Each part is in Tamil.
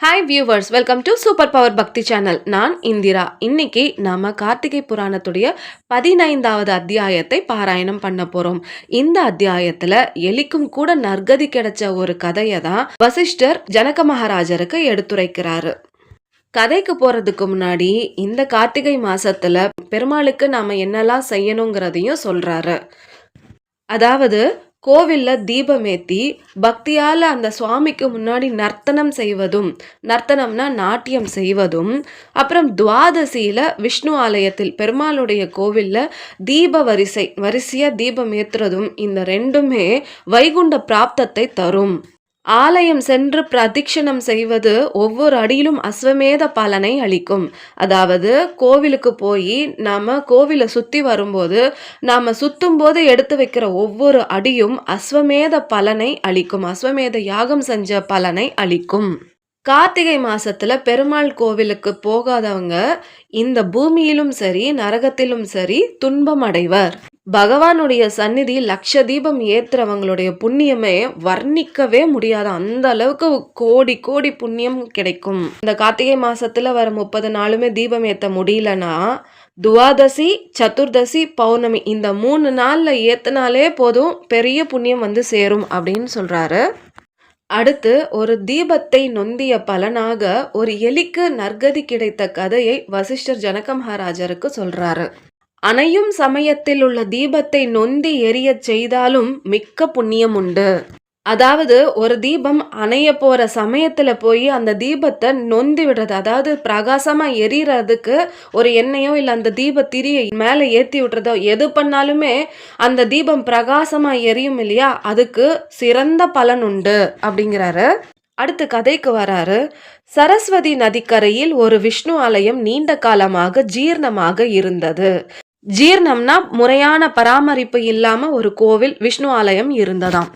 Hi viewers welcome to super power Bhakti channel நான் இந்திரா. இன்னைக்கு நாம் கார்த்திகை புராணத்துடைய பதினைந்தாவது அத்தியாயத்தை பாராயணம் பண்ண போகிறோம் இந்த அத்தியாயத்தில் எலிக்கும் கூட நற்கதி கிடைச்ச ஒரு கதையை தான் வசிஷ்டர் ஜனக மகாராஜருக்கு எடுத்துரைக்கிறாரு. கதைக்கு போகிறதுக்கு முன்னாடி இந்த கார்த்திகை மாதத்தில் பெருமாளுக்கு நாம் என்னெல்லாம் செய்யணுங்கிறதையும் சொல்கிறாரு அதாவது கோவிலில் தீபமேத்தி பக்தியால் அந்த சுவாமிக்கு முன்னாடி நர்த்தனம் செய்வதும் நர்த்தனம்னா நாட்டியம் செய்வதும் அப்புறம் துவாதசியில் விஷ்ணு ஆலயத்தில் பெருமாளுடைய கோவிலில் தீப வரிசை வரிசையாக தீபம் ஏற்றுறதும் இந்த ரெண்டுமே வைகுண்ட பிராப்தத்தை தரும். ஆலயம் சென்று பிரதிக்ஷணம் செய்வது ஒவ்வொரு அடியிலும் அஸ்வமேத பலனை அளிக்கும். அதாவது கோவிலுக்கு போய் நாம் கோவிலை சுற்றி வரும்போது நாம் சுத்தும் போது எடுத்து வைக்கிற ஒவ்வொரு அடியும் அஸ்வமேத பலனை அளிக்கும். அஸ்வமேத யாகம் செஞ்ச பலனை அளிக்கும். கார்த்திகை மாசத்துல பெருமாள் கோவிலுக்கு போகாதவங்க இந்த பூமியிலும் சரி நரகத்திலும் சரி துன்பம் அடைவர். பகவானுடைய சந்நிதி லட்ச தீபம் ஏத்துறவங்களுடைய புண்ணியமே வர்ணிக்கவே முடியாது அந்த அளவுக்கு கோடி கோடி புண்ணியம் கிடைக்கும். இந்த கார்த்திகை மாசத்துல வர முப்பது நாளுமே தீபம் ஏத்த முடியலன்னா துவாதசி சதுர்தசி பௌர்ணமி இந்த மூணு நாள்ல ஏத்தினாலே போதும் பெரிய புண்ணியம் வந்து சேரும் அப்படின்னு சொல்றாரு. அடுத்து ஒரு தீபத்தை நொந்திய பலனாக ஒரு எலிக்கு நற்கதி கிடைத்த கதையை வசிஷ்டர் ஜனக மகாராஜருக்கு சொல்றாரு. அணையும் சமயத்தில் உள்ள தீபத்தை நொந்தி எரியச் செய்தாலும் மிக்க புண்ணியம் உண்டு. அதாவது ஒரு தீபம் அணைய போகிற சமயத்தில் போய் அந்த தீபத்தை நொந்தி விடுறது. அதாவது பிரகாசமாக எரியறதுக்கு ஒரு எண்ணெயோ இல்லை அந்த தீப திரியை மேலே ஏற்றி விடுறதோ எது பண்ணாலுமே அந்த தீபம் பிரகாசமாக எரியும் இல்லையா? அதுக்கு சிறந்த பலன் உண்டு அப்படிங்கிறாரு. அடுத்து கதைக்கு வராரு. சரஸ்வதி நதிக்கரையில் ஒரு விஷ்ணு ஆலயம் நீண்ட காலமாக ஜீர்ணமாக இருந்தது. ஜீர்ணம்னா முறையான பராமரிப்பு இல்லாமல் ஒரு கோவில் விஷ்ணு ஆலயம் இருந்ததாம்.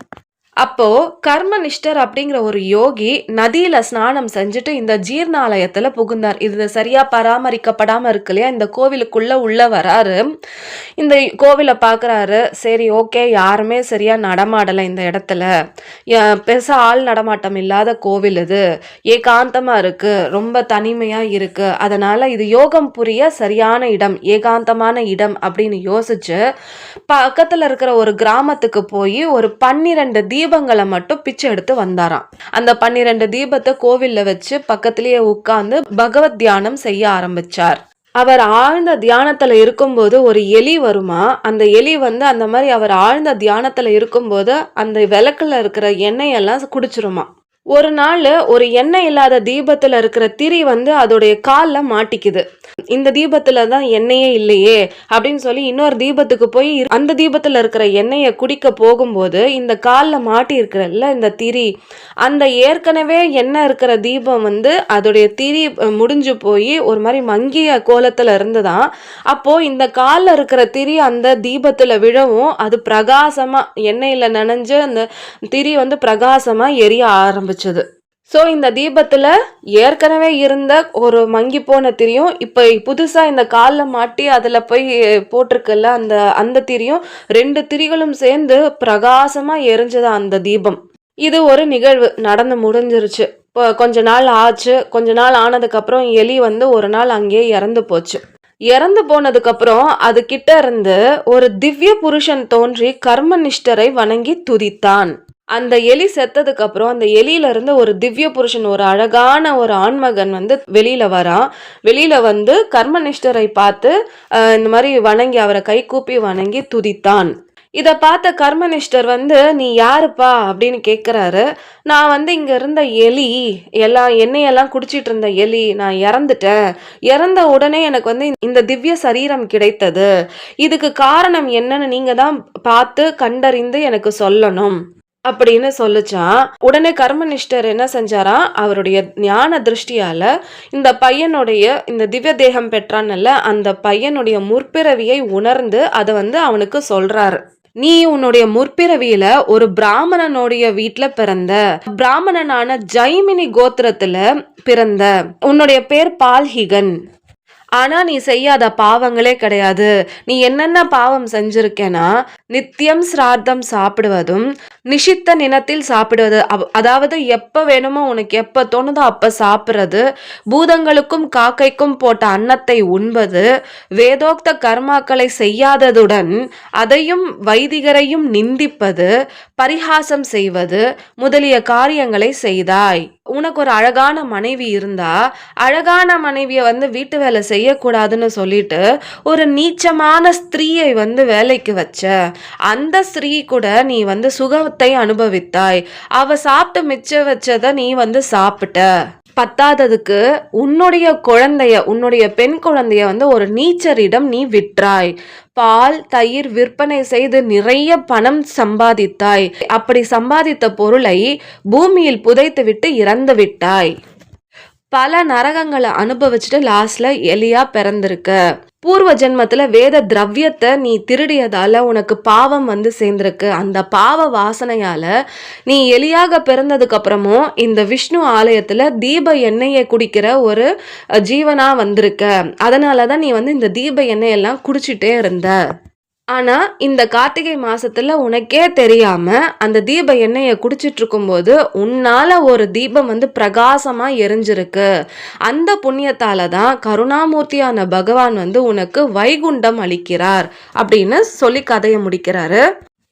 அப்போ கர்மனிஷ்டர் அப்படிங்கிற ஒரு யோகி நதியில ஸ்நானம் செஞ்சுட்டு இந்த ஜீர்ணாலயத்துல புகுந்தார். இது சரியா பராமரிக்கப்படாம இருக்கு இல்லையா? இந்த கோவிலுக்குள்ள உள்ள வராரு. இந்த கோவிலை பாக்குறாரு. சரி ஓகே. யாருமே சரியா நடமாடலை இந்த இடத்துல. பெருசா ஆள் நடமாட்டம் இல்லாத கோவில் இது. ஏகாந்தமா இருக்கு. ரொம்ப தனிமையா இருக்கு. அதனால இது யோகம் புரிய சரியான இடம் ஏகாந்தமான இடம் அப்படின்னு யோசிச்சு பக்கத்துல இருக்கிற ஒரு கிராமத்துக்கு போய் ஒரு பன்னிரண்டு தீபங்களை மட்டும் பிச்சை எடுத்து வந்தாராம். அந்த பன்னிரண்டு தீபத்தை கோவில்ல வச்சு பக்கத்திலேயே உட்கார்ந்து பகவத் தியானம் செய்ய ஆரம்பிச்சார். அவர் ஆழ்ந்த தியானத்துல இருக்கும்போது ஒரு எலி வருமா? அந்த எலி வந்து அந்த மாதிரி அவர் ஆழ்ந்த தியானத்துல இருக்கும்போது அந்த விளக்குல இருக்கிற எண்ணெய் எல்லாம் குடிச்சிருமா? ஒரு நாள் ஒரு எண்ணெய் இல்லாத தீபத்தில் இருக்கிற திரி வந்து அதோடைய காலில் மாட்டிக்குது. இந்த தீபத்தில் தான் எண்ணெயே இல்லையே அப்படின்னு சொல்லி இன்னொரு தீபத்துக்கு போய் அந்த தீபத்தில் இருக்கிற எண்ணெயை குடிக்க போகும்போது இந்த காலில் மாட்டி இருக்கிறல்ல இந்த திரி. அந்த ஏற்கனவே எண்ணெய் இருக்கிற தீபம் வந்து அதோடைய திரி முடிஞ்சு போய் ஒரு மாதிரி மங்கிய கோலத்தில் இருந்துதான். அப்போது இந்த காலில் இருக்கிற திரி அந்த தீபத்தில் விழவும் அது பிரகாசமாக எண்ணெயில் நனைஞ்சு அந்த திரி வந்து பிரகாசமாக எரிய ஆரம்பிச்சது. ஸோ இந்த தீபத்தில் ஏற்கனவே இருந்த ஒரு மங்கி போன திரியும் இப்போ புதுசாக இந்த காலில் மாட்டி அதில் போய் போட்டிருக்குல்ல அந்த அந்த திரியும் ரெண்டு திரிகளும் சேர்ந்து பிரகாசமாக எரிஞ்சது அந்த தீபம். இது ஒரு நிகழ்வு நடந்து முடிஞ்சிருச்சு. இப்போ கொஞ்ச நாள் ஆச்சு. கொஞ்ச நாள் ஆனதுக்கப்புறம் எலி வந்து ஒரு நாள் அங்கேயே இறந்து போச்சு. இறந்து போனதுக்கப்புறம் அது கிட்ட இருந்து ஒரு திவ்ய புருஷன் தோன்றி கர்மனிஷ்டரை வணங்கி துதித்தான். அந்த எலி செத்ததுக்கு அப்புறம் அந்த எலியில இருந்து ஒரு திவ்ய புருஷன் ஒரு அழகான ஒரு ஆண்மகன் வந்து வெளியில வரான் வெளியில வந்து கர்மனிஷ்டரை பார்த்து இந்த மாதிரி வணங்கி அவரை கை கூப்பி வணங்கி துதித்தான். இதை பார்த்த கர்மனிஷ்டர் வந்து நீ யாருப்பா? அப்படின்னு கேட்குறாரு நான் வந்து இங்க இருந்த எலி எல்லாம் எண்ணெயெல்லாம் குடிச்சிட்டு இருந்த எலி நான் இறந்துட்டேன். இறந்த உடனே எனக்கு வந்து இந்த திவ்ய சரீரம் கிடைத்தது. இதுக்கு காரணம் என்னன்னு நீங்க தான் பார்த்து கண்டறிந்து எனக்கு சொல்லணும். அப்படின்னு சொல்லுச்சான் உடனே கர்மனிஷ்டர் என்ன செஞ்சாரா? அவருடைய ஞான திருஷ்டியால இந்த பையனுடைய இந்த திவ்ய தேகம் பெற்றான்ல அந்த பையனுடைய முற்பிறவியை உணர்ந்து அதை வந்து அவனுக்கு சொல்றாரு. நீ உன்னுடைய முற்பிறவியில ஒரு பிராமணனுடைய வீட்டுல பிறந்த பிராமணனான ஜைமினி கோத்திரத்துல பிறந்த உன்னுடைய பேர் பால்ஹிகன். ஆனா நீ செய்யாத பாவங்களே கிடையாது. நீ என்னென்ன பாவம் செஞ்சிருக்கேனா நித்தியம் சிரார்த்தம் சாப்பிடுவதும் நிஷித்த நினத்தில் சாப்பிடுவது. அதாவது எப்ப வேணுமோ உனக்கு எப்ப தோணுதோ அப்ப சாப்பிடுறது. பூதங்களுக்கும் காக்கைக்கும் போட்ட அன்னத்தை உண்பது. வேதோக்த கர்மாக்களை செய்யாததுடன் அதையும் வைதிகரையும் நிந்திப்பது. பரிகாசம் செய்வது. முதலிய காரியங்களை செய்தாய். உனக்கு ஒரு அழகான மனைவி இருந்தா அழகான மனைவியை வந்து வீட்டு வேலை செய்யக்கூடாதுன்னு சொல்லிட்டு ஒரு நீச்சமான ஸ்திரீயை வந்து வேலைக்கு வச்ச. அந்த ஸ்திரீ கூட நீ வந்து சுகத்தை அனுபவித்தாய். அவ சாப்பிட்டு மிச்சம் வச்சதை நீ வந்து சாப்பிட்ட. பத்தாததுக்கு உன்னுடைய குழந்தைய உன்னுடைய பெண் குழந்தைய வந்து ஒரு நீச்சரிடம் நீ விற்றாய். பால் தயிர் விற்பனை செய்து நிறைய பணம் சம்பாதித்தாய். அப்படி சம்பாதித்த பொருளை பூமியில் புதைத்துவிட்டு இறந்து விட்டாய் பல நரகங்களை அனுபவிச்சுட்டு லாஸ்ட்ல எலியா பிறந்திருக்க. பூர்வ ஜென்மத்துல வேத திரவியத்தை நீ திருடியதால உனக்கு பாவம் வந்து சேர்ந்திருக்கு. அந்த பாவ வாசனையால நீ எலியாக பிறந்ததுக்கு அப்புறமும் இந்த விஷ்ணு ஆலயத்துல தீப எண்ணெயை குடிக்கிற ஒரு ஜீவனா வந்திருக்க. அதனாலதான் நீ வந்து இந்த தீப எண்ணெயெல்லாம் குடிச்சிட்டே இருந்த. ஆனா இந்த கார்த்திகை மாசத்துல உனக்கே தெரியாம அந்த தீப எண்ணெயை குடிச்சிட்டு இருக்கும்போது உன்னால ஒரு தீபம் வந்து பிரகாசமா எரிஞ்சிருக்கு. அந்த புண்ணியத்தால தான் கருணாமூர்த்தியான பகவான் வந்து உனக்கு வைகுண்டம் அளிக்கிறார் அப்படின்னு சொல்லி கதையை முடிக்கிறாரு.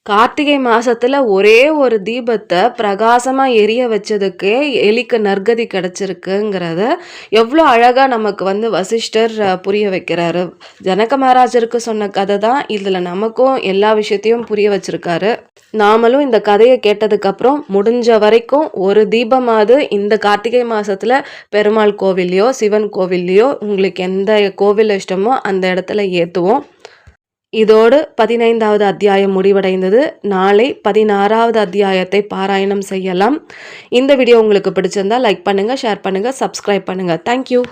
கார்த்திகை மாசத்துல ஒரே ஒரு தீபத்தை பிரகாசமா எரிய வச்சதுக்கே எலிக்கு நற்கதி கிடைச்சிருக்குங்கிறத எவ்வளோ அழகா நமக்கு வந்து வசிஷ்டர் புரிய வைக்கிறாரு. ஜனக மகாராஜருக்கு சொன்ன கதை தான் இதுல நமக்கும் எல்லா விஷயத்தையும் புரிய வச்சிருக்காரு. நாமளும் இந்த கதையை கேட்டதுக்கு அப்புறம் முடிஞ்ச வரைக்கும் ஒரு தீபமாவது இந்த கார்த்திகை மாசத்துல பெருமாள் கோவில்லையோ சிவன் கோவில்லையோ உங்களுக்கு எந்த கோவில் இஷ்டமோ அந்த இடத்துல ஏத்துவோம். இதோடு பதினைந்தாவது அத்தியாயம் முடிவடைந்தது. நாளை பதினாறாவது அத்தியாயத்தை பாராயணம் செய்யலாம். இந்த வீடியோ உங்களுக்கு பிடிச்சிருந்தா லைக் பண்ணுங்கள் ஷேர் பண்ணுங்கள் சப்ஸ்கிரைப் பண்ணுங்கள் தேங்க்யூ